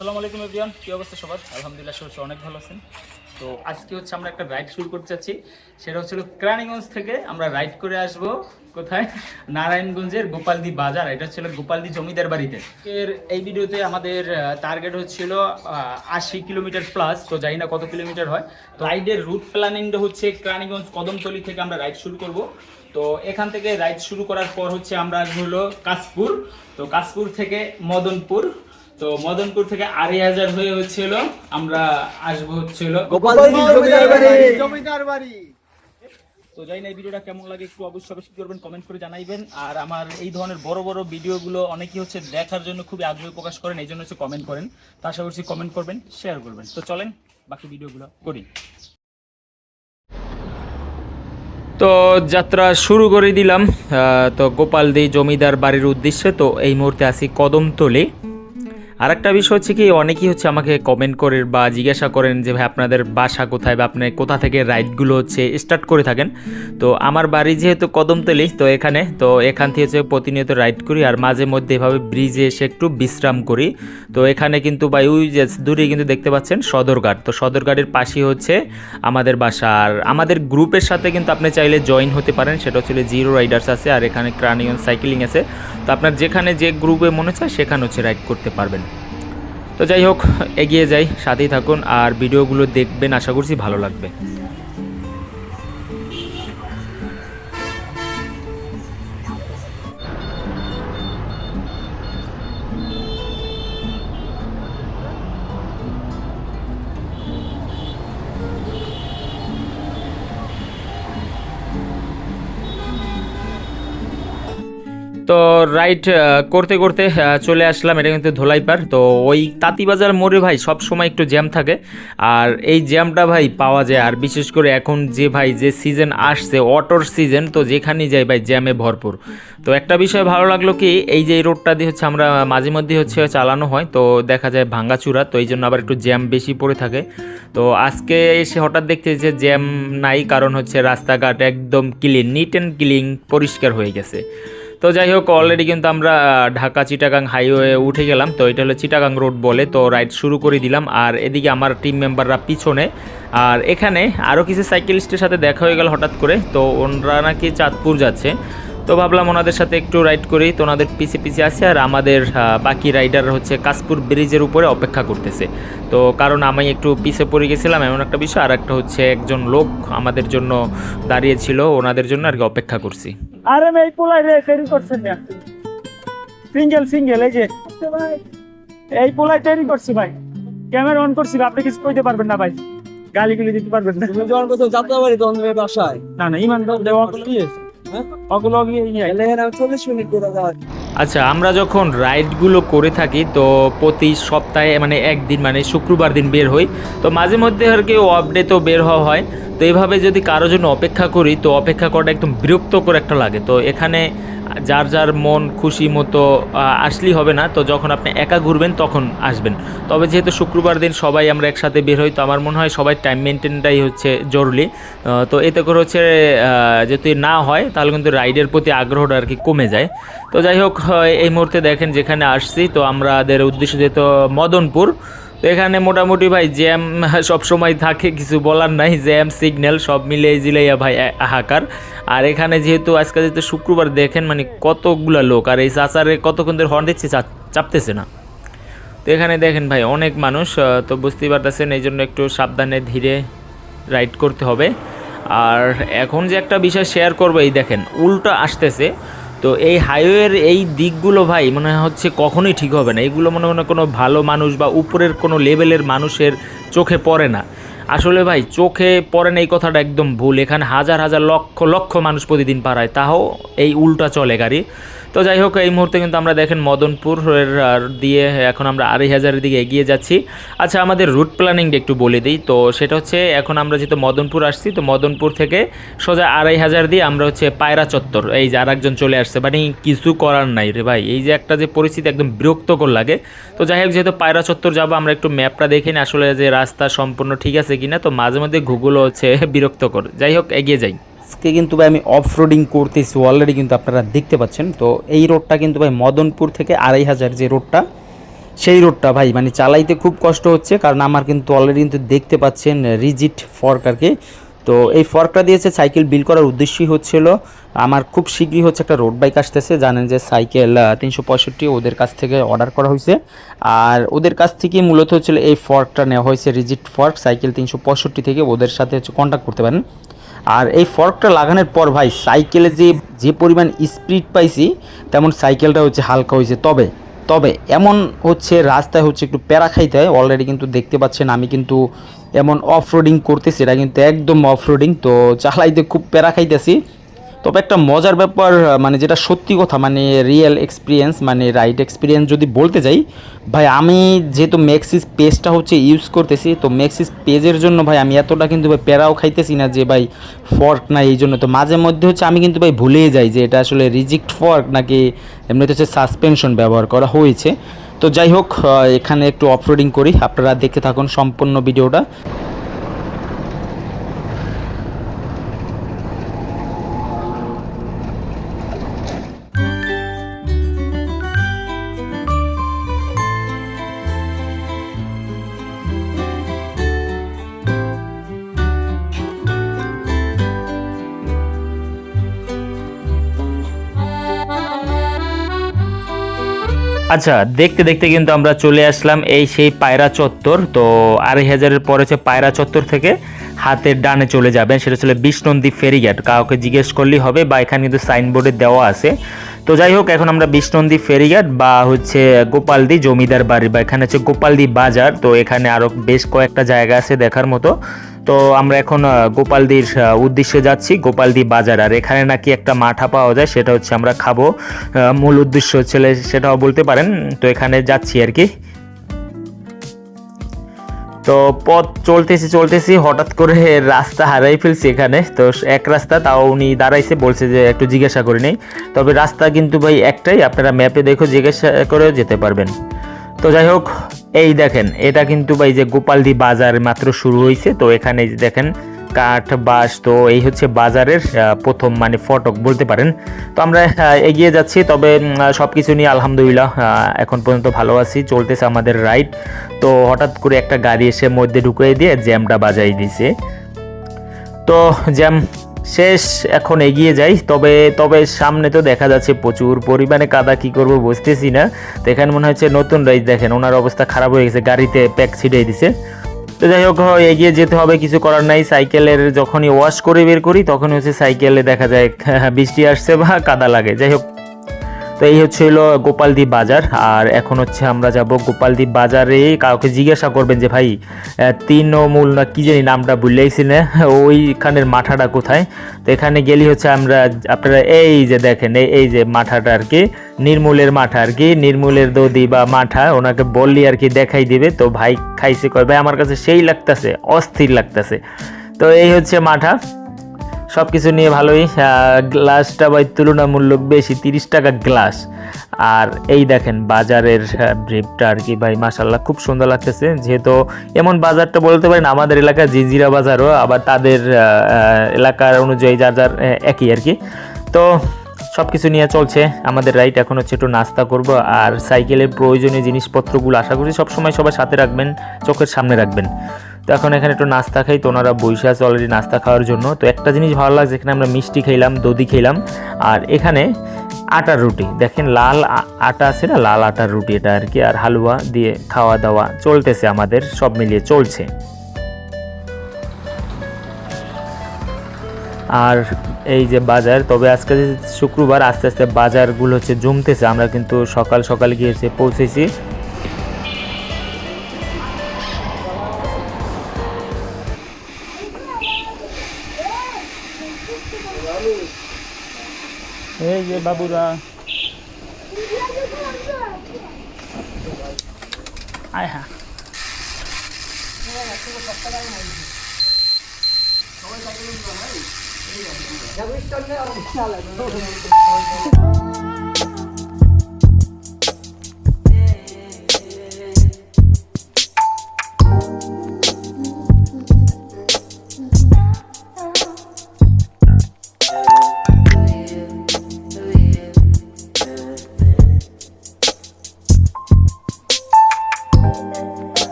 আসসালামু আলাইকুম এভরিওয়ান, কি অবস্থা সবার? আলহামদুলিল্লাহ সবাই অনেক ভালো আছেন। তো আজকে হচ্ছে আমরা একটা রাইড শুরু করতে চাচ্ছি সেটা হচ্ছে ক্রানিগঞ্জ থেকে আমরা রাইড করে আসব কোথায়? নারায়ণগঞ্জের গোপালদি বাজার। এটা হচ্ছিল গোপালদি জমিদার বাড়িতে। এর এই ভিডিওতে আমাদের টার্গেট হচ্ছিল আশি কিলোমিটার প্লাস তো জানি না কত কিলোমিটার হয়। তো রাইডের রুট প্ল্যানিংটা হচ্ছে ক্রানিগঞ্জ কদমতলি থেকে আমরা রাইড শুরু করব। তো এখান থেকে রাইড শুরু করার পর হচ্ছে আমরা হলো কাশপুর। তো কাশপুর থেকে মদনপুর। তো মদনপুর থেকে আড়াই হাজার হয়ে হচ্ছিল আমরা আসব হচ্ছিল। জমিদার বাড়ি। তো জানি না এই ভিডিওটা কেমন লাগে একটু অবশ্যই অবশ্যই করবেন কমেন্ট করে জানাইবেন। আর আমার এই ধরনের বড় বড় ভিডিওগুলো অনেকেই হচ্ছে দেখার জন্য খুবই আগ্রহ প্রকাশ করেন এই জন্য হচ্ছে কমেন্ট করেন। তো আশা করছি কমেন্ট করবেন শেয়ার করবেন। তো চলেন বাকি ভিডিওগুলো করি। তো যাত্রা শুরু করে দিলাম। আহ, তো গোপালদি জমিদার বাড়ির উদ্দেশ্যে তো এই মুহূর্তে আসি কদমতলি। আর একটা বিষয় হচ্ছে কি, অনেকেই হচ্ছে আমাকে কমেন্ট করেন বা জিজ্ঞাসা করেন যে, ভাই, আপনাদের বাসা কোথায় বা আপনি কোথা থেকে রাইডগুলো হচ্ছে স্টার্ট করে থাকেন? তো আমার বাড়ি যেহেতু কদমতলি, তো এখানে, তো এখান থেকে হচ্ছে প্রতিনিয়ত রাইড করি আর মাঝে মধ্যে এভাবে ব্রিজে এসে একটু বিশ্রাম করি। তো এখানে কিন্তু বা ওই যে দূরে কিন্তু দেখতে পাচ্ছেন সদরঘাট। তো সদরঘাটের পাশেই হচ্ছে আমাদের বাসা। আর আমাদের গ্রুপের সাথে কিন্তু আপনি চাইলে জয়েন হতে পারেন। সেটা হচ্ছে জিরো রাইডার্স আছে আর এখানে ক্রানিয়ন সাইকেলিং আছে। তো আপনার যেখানে যে গ্রুপে মনে চায় সেখানে হচ্ছে রাইড করতে পারবেন। তো যাই হোক এগিয়ে যাই সাথেই থাকুন আর ভিডিওগুলো দেখবেন আশা করছি ভালো লাগবে। তো রাইড করতে করতে চলে আসলাম। এটা কিন্তু ধোলাইপার তো ওই তাঁতিবাজার মোড়ে ভাই সব সময় একটু জ্যাম থাকে। আর এই জ্যামটা ভাই পাওয়া যায়। আর বিশেষ করে এখন যে ভাই যে সিজন আসছে, অটোর সিজন তো যেখানেই যাই ভাই জ্যামে ভরপুর। তো একটা বিষয় ভালো লাগল কি, এই যে রোডটা দিয়ে হচ্ছে আমরা মাঝে মধ্যে হচ্ছে চালানো হয়, তো দেখা যায় ভাঙ্গাচুরা। তো এই জন্য আবার একটু জ্যাম বেশি পড়ে থাকে। তো আজকে এসে হঠাৎ দেখতে যে জ্যাম নাই, কারণ হচ্ছে রাস্তাঘাট একদম ক্লিন নিট অ্যান্ড ক্লিন পরিষ্কার হয়ে গেছে। তো যাই হোক অলরেডি কিন্তু আমরা ঢাকা চিটাগাং হাইওয়ে উঠে গেলাম। তো এটা হলো চিটাগাং রোড বলে। তো রাইড শুরু করে দিলাম। আর এদিকে আমার টিম মেম্বাররা পিছনে। আর এখানে আরও কিছু সাইকেলিস্টের সাথে দেখা হয়ে গেল হঠাৎ করে। তো ওনারা নাকি চাঁদপুর যাচ্ছে। তো ভাবলাম ওনাদের সাথে একটু রাইড করি। তো ওনাদের পিছে পিছে আছে আর আমাদের বাকি রাইডার হচ্ছে কাশপুর ব্রিজের উপরে অপেক্ষা করতেছে। তো কারণ আমি একটু পিছে পড়ে গেছিলাম এমন একটা বিষয় আর একটা হচ্ছে একজন লোক আমাদের জন্য দাঁড়িয়েছিল ওনাদের জন্য আর কি অপেক্ষা করছি। আরে ভাই পোলাই রে তৈরি করছেন না। সিঙ্গেল সিঙ্গেল এই যে। এই পোলাই তৈরি করছি ভাই। ক্যামেরা অন করছি আপনি কিছু কইতে পারবেন না ভাই। গালি গুলি দিতে পারবেন না। তুমি যখন কোথাও যাত্রা বাড়ি তখন বাসায়। না না ইমান দেওয়া অগুলো হ্যাঁ? আচ্ছা আমরা যখন রাইডগুলো করে থাকি তো প্রতি সপ্তাহে মানে একদিন মানে শুক্রবার দিন বের হই। তো মাঝে মধ্যে আর কি অফ ডে তো বের হওয়া হয়। তো এইভাবে যদি কারোর জন্য অপেক্ষা করি তো অপেক্ষা করাটা একদম বিরক্তকর একটা লাগে। তো এখানে যার যার মন খুশি মতো আসলেই হবে না। তো যখন আপনি একা ঘুরবেন, তখন আসবেন। তবে যেহেতু শুক্রবার দিন সবাই আমরা একসাথে বের হই, তো আমার মনে হয় সবাই টাইম মেনটেনটাই হচ্ছে জরুরি। তো এতে করে হচ্ছে যদি না হয়, তাহলে কিন্তু রাইডের প্রতি আগ্রহটা আর কি কমে যায়। তো যাই হোক এই মুহূর্তে দেখেন যেখানে আসছি, তো আমাদের উদ্দেশ্য যেহেতু মদনপুর তো এখানে মোটামুটি ভাই জ্যাম সব সময় থাকে, কিছু বলার নাই, জ্যাম, সিগন্যাল সব মিলে জিলাইয়া ভাই হাহাকার। আর এখানে যেহেতু আজকে যেহেতু শুক্রবার, দেখেন মানে কতগুলা লোক, আর এই চাচারে কতক্ষণ ধরে হর্ন দিচ্ছে চাপতেছে না। তো এখানে দেখেন ভাই, অনেক মানুষ তো বুঝতেই পারতেছেন, এই জন্য একটু সাবধানে ধীরে রাইড করতে হবে। আর এখন যে একটা বিষয় শেয়ার করব, এই দেখেন, উল্টো আসতেছে। তো এই হাইওয়ের এই দিকগুলো ভাই মনে হচ্ছে কখনোই ঠিক হবে না। এগুলো মনে মনে কোনো ভালো মানুষ বা উপরের কোনো লেভেলের মানুষের চোখে পড়ে না। আসলে ভাই, চোখে পড়েন এই কথাটা একদম ভুল। এখানে হাজার হাজার লক্ষ লক্ষ মানুষ প্রতিদিন পারায় তাও এই উল্টা চলে গাড়ি। তো যাই হোক, এই মুহূর্তে কিন্তু আমরা দেখেন মদনপুর দিয়ে এখন আমরা আড়াই হাজারের দিকে এগিয়ে যাচ্ছি। আচ্ছা আমাদের রুট প্ল্যানিংটা একটু বলে দিই। তো সেটা হচ্ছে, এখন আমরা যেহেতু মদনপুর আসছি, তো মদনপুর থেকে সোজা আড়াই হাজার দিয়ে আমরা হচ্ছে পায়রা চত্বর, এই যে আর একজন চলে আসছে। মানে কিছু করার নাই রে ভাই। এই যে একটা যে পরিস্থিতি একদম বিরক্তকর লাগে। তো যাই হোক, যেহেতু পায়রা চত্বর যাব, আমরা একটু ম্যাপটা দেখে আসলে যে রাস্তা সম্পূর্ণ ঠিক আছে কিনা। তো মাঝে মধ্যে গুগলও হচ্ছে বিরক্তকর। যাই হোক, এগিয়ে যাই। আজকে কিন্তু ভাই আমি অফ রোডিং করতেছি অলরেডি কিন্তু আপনারা দেখতে পাচ্ছেন। তো এই রোডটা কিন্তু ভাই মদনপুর থেকে আড়াই হাজার যে রোডটা সেই রোডটা ভাই মানে চালাইতে খুব কষ্ট হচ্ছে, কারণ আমার কিন্তু অলরেডি কিন্তু দেখতে পাচ্ছেন রিজিট ফর্ক আর কি। তো এই ফর্কটা দিয়েছে সাইকেল বিল করার উদ্দেশ্যই হচ্ছিল, আমার খুব শীঘ্রই হচ্ছে একটা রোড বাইক আসতেছে, জানেন যে সাইকেল তিনশো পঁয়ষট্টি ওদের কাছ থেকে অর্ডার করা হয়েছে। আর ওদের কাছ থেকে মূলত হচ্ছিল এই ফর্কটা নেওয়া হয়েছে রিজিট ফর্ক সাইকেল তিনশো পঁয়ষট্টি থেকে ওদের সাথে হচ্ছে কন্ট্যাক্ট করতে পারেন। আর এই ফর্কটা লাগানোর পর ভাই, সাইকেলে যে যে পরিমাণ স্পিড পাইছি, তেমন সাইকেলটা হচ্ছে হালকা হয়েছে। তবে তবে এমন হচ্ছে, রাস্তায় হচ্ছে একটু প্যারা খাইতে হয়। অলরেডি কিন্তু দেখতে পাচ্ছেন, আমি কিন্তু এমন অফ রোডিং করতেছি, এটা কিন্তু একদম অফ রোডিং তো চালাইতে খুব প্যারা খাইতেছি। তবে একটা মজার ব্যাপার মানে যেটা সত্যি কথা মানে রিয়েল এক্সপিরিয়েন্স মানে রাইড এক্সপিরিয়েন্স যদি বলতে যাই, ভাই আমি যেহেতু ম্যাক্সিস পেজটা হচ্ছে ইউজ করতেছি, তো ম্যাক্সিস পেজের জন্য ভাই আমি এতটা কিন্তু ভাই প্যারাও খাইতেছি না যে ভাই ফর্ক না এই জন্য। তো মাঝে মধ্যে হচ্ছে আমি কিন্তু ভাই ভুলেই যাই যে এটা আসলে রিজিক্ট ফর্ক নাকি এমনিতে হচ্ছে সাসপেনশন ব্যবহার করা হয়েছে। তো যাই হোক এখানে একটু অফরোডিং করি, আপনারা দেখতে থাকুন সম্পূর্ণ ভিডিওটা। আচ্ছা দেখতে দেখতে কিন্তু আমরা চলে আসলাম এই সেই পায়রা চত্বর। তো আড়াই হাজারের পরে হচ্ছে পায়রা চত্বর থেকে হাতের ডানে চলে যাবেন। সেটা ছিল বিষ্ণন্দী ফেরিঘাট। কাউকে জিজ্ঞেস করলেই হবে বা এখানে কিন্তু সাইনবোর্ডে দেওয়া আছে। তো যাই হোক, এখন আমরা বিষ্ণন্দী ফেরিঘাট বা হচ্ছে গোপালদি জমিদার বাড়ি বা এখানে হচ্ছে গোপালদি বাজার। তো এখানে আরও বেশ কয়েকটা জায়গা আছে দেখার মতো। তো আমরা এখন গোপালদির উদ্দেশ্যে যাচ্ছি গোপালদি বাজার। আর এখানে নাকি একটা মাঠা পাওয়া যায়, সেটা হচ্ছে আমরা খাব। মূল উদ্দেশ্য হচ্ছে সেটাও বলতে পারেন। তো এখানে যাচ্ছি আর কি। তো পথ চলতেছি চলতেছি, হঠাৎ করে রাস্তা হারাই ফেলছি এখানে। তো এক রাস্তা, তাও উনি দাঁড়াইছে, বলছে যে একটু জিজ্ঞাসা করে নেই। তবে রাস্তা কিন্তু ভাই একটাই, আপনারা ম্যাপে দেখো জিজ্ঞাসা করেও যেতে পারবেন। তো যাই হোক, এই দেখেন, এটা কিন্তু ভাই যে গোপালদি বাজার মাত্র শুরু হয়েছে তো এখানে দেখেন কাঠ, বাঁশ, তো এই হচ্ছে বাজারের প্রথম মানে ফটক বলতে পারেন। তো আমরা এগিয়ে যাচ্ছি, তবে সব কিছু নিয়ে আলহামদুলিল্লাহ এখন পর্যন্ত ভালো আছি, চলতেছে আমাদের রাইড। তো হঠাৎ করে একটা গাড়ি এসে মধ্যে ঢুকিয়ে দিয়ে জ্যামটা বাজাই দিছে। তো জ্যাম শেষ, এখন এগিয়ে যাই। তবে তবে সামনে তো দেখা যাচ্ছে প্রচুর পরিমাণে কাদা, কি করব বুঝতেছি না। তো এখানে মনে হচ্ছে নতুন রাইস দেখেন, ওনার অবস্থা খারাপ হয়ে গেছে, গাড়িতে প্যাক ছিটিয়ে দিছে। তো যাই হোক, এগিয়ে যেতে হবে, কিছু করার নাই। সাইকেলের যখনই ওয়াশ করে বের করি তখন হচ্ছে সাইকেলে দেখা যায়, বৃষ্টি আসছে বা কাদা লাগে। যাই হোক তো এই হচ্ছে হলো গোপালদি বাজার। আর এখন হচ্ছে আমরা যাব গোপালদি বাজারে। কাউকে জিজ্ঞাসা করবেন যে, ভাই তৃণমূল না কি জানি নামটা ভুলেইছি না, ওইখানের মাঠাটা কোথায়? তো এখানে গেলি হচ্ছে আমরা, আপনারা এই যে দেখেন এই- যে মাঠাটা আর কি, নির্মূলের মাঠা আর কি, নির্মূলের দদি বা মাঠা, ওনাকে বললি আর কি দেখাই দিবে। তো ভাই খাইছে, কয়, ভাই, আমার কাছে সেই লাগতেছে, অস্থির লাগতেছে। তো এই হচ্ছে মাঠা। সব কিছু নিয়ে ভালোই গ্লাসটা ভাই তুলনামূলক বেশি, তিরিশ টাকা গ্লাস আর এই দেখেন বাজারের ব্রিপটা আর কি ভাই মাসাল্লাহ খুব সুন্দর লাগতেছে। যেহেতু এমন বাজারটা বলতে পারেন, আমাদের এলাকা জিজিরা বাজারও, আবার তাদের এলাকার অনুযায়ী যার যার একই আর কি। তো সব কিছু নিয়ে চলছে, আমাদের রাইড এখন হচ্ছে একটু নাস্তা করব, আর সাইকেলের প্রয়োজনীয় জিনিসপত্রগুলো আশা করি সবসময় সবাই সাথে রাখবেন, চোখের সামনে রাখবেন। তো এখন এখানে একটু নাস্তা খাই, তো ওনারা বসে আছে অলরেডি নাস্তা খাওয়ার জন্য। তো একটা জিনিস ভালো লাগছে, এখানে আমরা মিষ্টি খেলাম দধি খেলাম আর এখানে আটার রুটি, দেখেন লাল আটা আছে না, লাল আটার রুটি এটা আর কি, আর হালুয়া দিয়ে খাওয়া দাওয়া চলতেছে আমাদের, সব মিলিয়ে চলছে। আর এই যে বাজার, তবে আজকে যে শুক্রবার, আস্তে আস্তে বাজারগুলো হচ্ছে জমতেছে, আমরা কিন্তু সকাল সকাল গিয়ে পৌঁছেছি। এই যে বাবুরা। আয় হ্যাঁ সবাই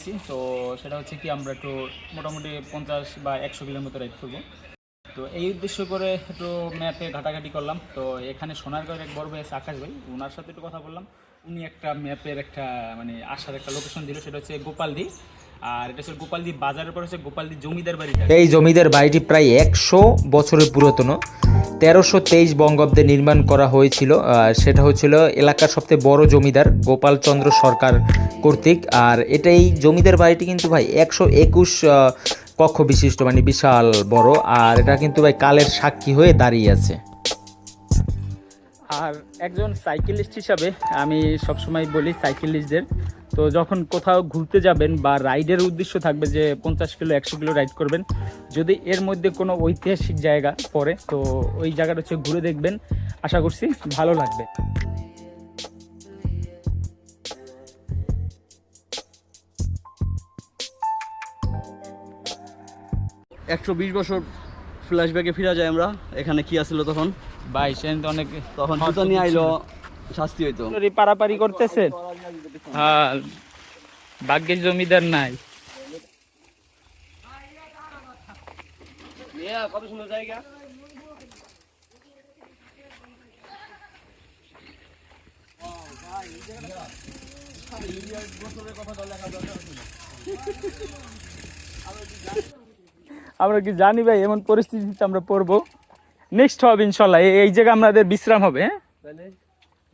প্ল্যানিং তো সেটা হচ্ছে কি আমরা একটু মোটামুটি পঞ্চাশ বা একশো কিলোর মতো রাইড করব। তো এই উদ্দেশ্য করে একটু ম্যাপে ঘাটাঘাটি করলাম। তো এখানে সোনারগড়ের এক বড় ভাই আছে আকাশ ভাই ওনার সাথে একটু কথা বললাম। উনি একটা ম্যাপের একটা মানে আসার একটা লোকেশন দিল, সেটা হচ্ছে গোপালদি। আর এটা হচ্ছে গোপালদি বাজারের পর হচ্ছে গোপালদি জমিদার বাড়িটা এই জমিদার বাড়িটি প্রায় একশো বছরের পুরাতন। তেরোশো তেইশ বঙ্গাব্দে নির্মাণ করা হয়েছিল আর সেটা হচ্ছিল এলাকার সবচেয়ে বড় জমিদার গোপালচন্দ্র সরকার কর্তৃক। আর এটা এই জমিদার বাড়িটি কিন্তু ভাই একশো একুশ কক্ষ বিশিষ্ট মানে বিশাল বড়। আর এটা কিন্তু ভাই কালের সাক্ষী হয়ে দাঁড়িয়ে আছে। আর একজন সাইকেলিস্ট হিসাবে আমি সবসময় বলি সাইকেলিস্টদের। তো যখন কোথাও ঘুরতে যাবেন বা রাইডের উদ্দেশ্য থাকবে যে পঞ্চাশ কিলো একশো কিলো রাইড করবেন যদি এর মধ্যে কোনো ঐতিহাসিক জায়গা পড়ে তো ওই জায়গাটা হচ্ছে ঘুরে দেখবেন। আশা করছি ভালো লাগবে। একশো বিশ বছর ফ্ল্যাশব্যাকে ফিরা যায় আমরা। এখানে কি আসলো তখন? তো অনেক তখন জুতা নিয়ে আইলো। শাস্তি হইতো। পারাপারি করতেছে হ্যাঁ ভাগ্যের জমিদার নাই। কত সুন্দর জায়গা। আমরা কি জানি ভাই এমন পরিস্থিতিতে আমরা পড়ব। নেক্সট হবে ইনশাল্লাহ এই- এই জায়গা আমাদের বিশ্রাম হবে হ্যাঁ?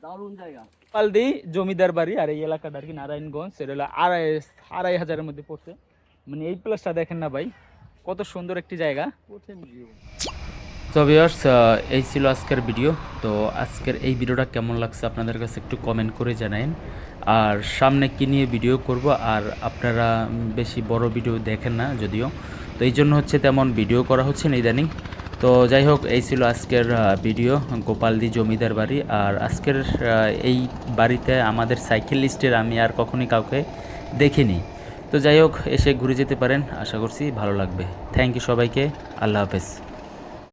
দারুণ জায়গা। পালদি জমিদার বাড়ি আর এই এলাকাটা আর কি নারায়ণগঞ্জ সেটা হলো আড়াই আড়াই হাজারের মধ্যে পড়ছে। মানে এই প্লেসটা দেখেন না ভাই কত সুন্দর একটি জায়গা। তো ভিউয়ার্স এই ছিল আজকের ভিডিও তো আজকের এই ভিডিওটা কেমন লাগছে আপনাদের কাছে একটু কমেন্ট করে জানাইন। আর সামনে কি নিয়ে ভিডিও করব আর আপনারা বেশি বড় ভিডিও দেখেন না যদিও। তো এই জন্য হচ্ছে তেমন ভিডিও করা হচ্ছে না ইদানিং। তো যাই হোক এই ছিল আজকের ভিডিও গোপালদি জমিদার বাড়ি। আর আজকের এই বাড়িতে আমাদের সাইকেল লিস্টের আমি আর কখনই কাউকে দেখিনি। তো যাই হোক এসে ঘুরে যেতে পারেন, আশা করছি ভালো লাগবে। থ্যাংক ইউ সবাইকে, আল্লাহ হাফেজ।